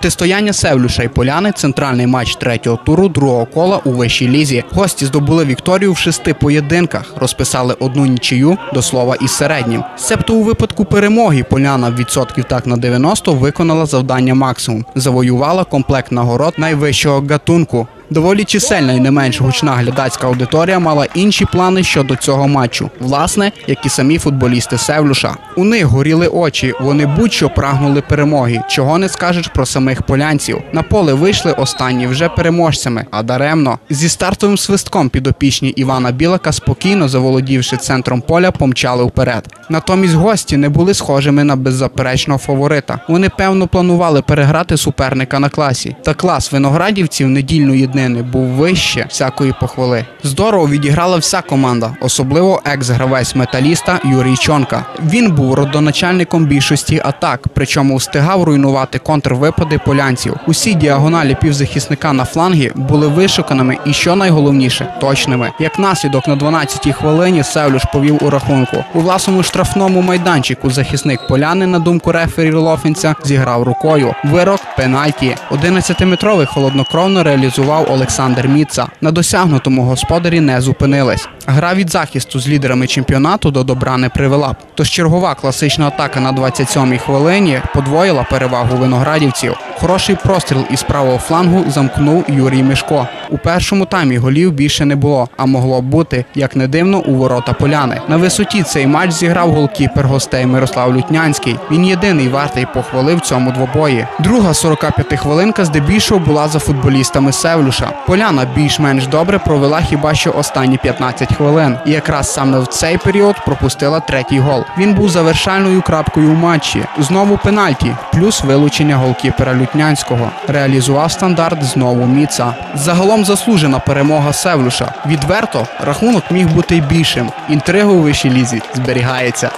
Протистояння Севлюша і Поляни центральний матч третього туру другого кола у вищій лізі. Гості здобули вікторію в шести поєдинках, розписали одну нічию до слова із середнім. Себто у випадку перемоги Поляна відсотків так на 90 виконала завдання максимум, завоювала комплект нагород найвищого гатунку. Доволі чисельна і не менш гучна глядацька аудиторія мала інші плани щодо цього матчу, власне, як і самі футболісти Севлюша. У них горіли очі, вони будь-що прагнули перемоги. Чого не скажеш про самих полянців. На поле вийшли останні вже переможцями, а даремно. Зі стартовим свистком підопічні Івана Білака, спокійно заволодівши центром поля, помчали вперед. Натомість гості не були схожими на беззаперечного фаворита. Вони певно планували переграти суперника на класі. Та клас виноградівців недільної днини був вище всякої похвали. Здорово відіграла вся команда, особливо екс-гравець металіста Юрій Чонка. Він був родоначальником більшості атак, причому встигав руйнувати контрвипади полянців. Усі діагоналі півзахисника на флангі були вишуканими і, що найголовніше, точними. Як наслідок на 12-й хвилині Севлюш повів у рахунку. У власному штрафному майданчику захисник поляни, на думку рефері Лофінця, зіграв рукою. Вирок пенальті. 11-метровий холоднокровно реалізував Олександр Міца. На досягнутому господарі не зупинились. Гра від захисту з лідерами чемпіонату до добра не привела. Тож чергова класична атака на 27-й хвилині подвоїла перевагу виноградівців. Хороший простріл із правого флангу замкнув Юрій Мишко. У першому таймі голів більше не було, а могло б бути, як не дивно, у ворота поляни. На висоті цей матч зіграв голкіпер гостей Мирослав Лютнянський. Він єдиний вартий похвали в цьому двобої. Друга 45 хвилинка здебільшого була за футболістами Севлюша. Поляна більш-менш добре провела хіба що останні 15 хвилин. І якраз саме в цей період пропустила третій гол. Він був завершальною крапкою у матчі. Знову пенальті, плюс вилучення голкіпера Лютнянського. Реалізував стандарт знову Міца. Загалом заслужена перемога Севлюша. Відверто рахунок міг бути й більшим. Інтрига у вищій лізі зберігається.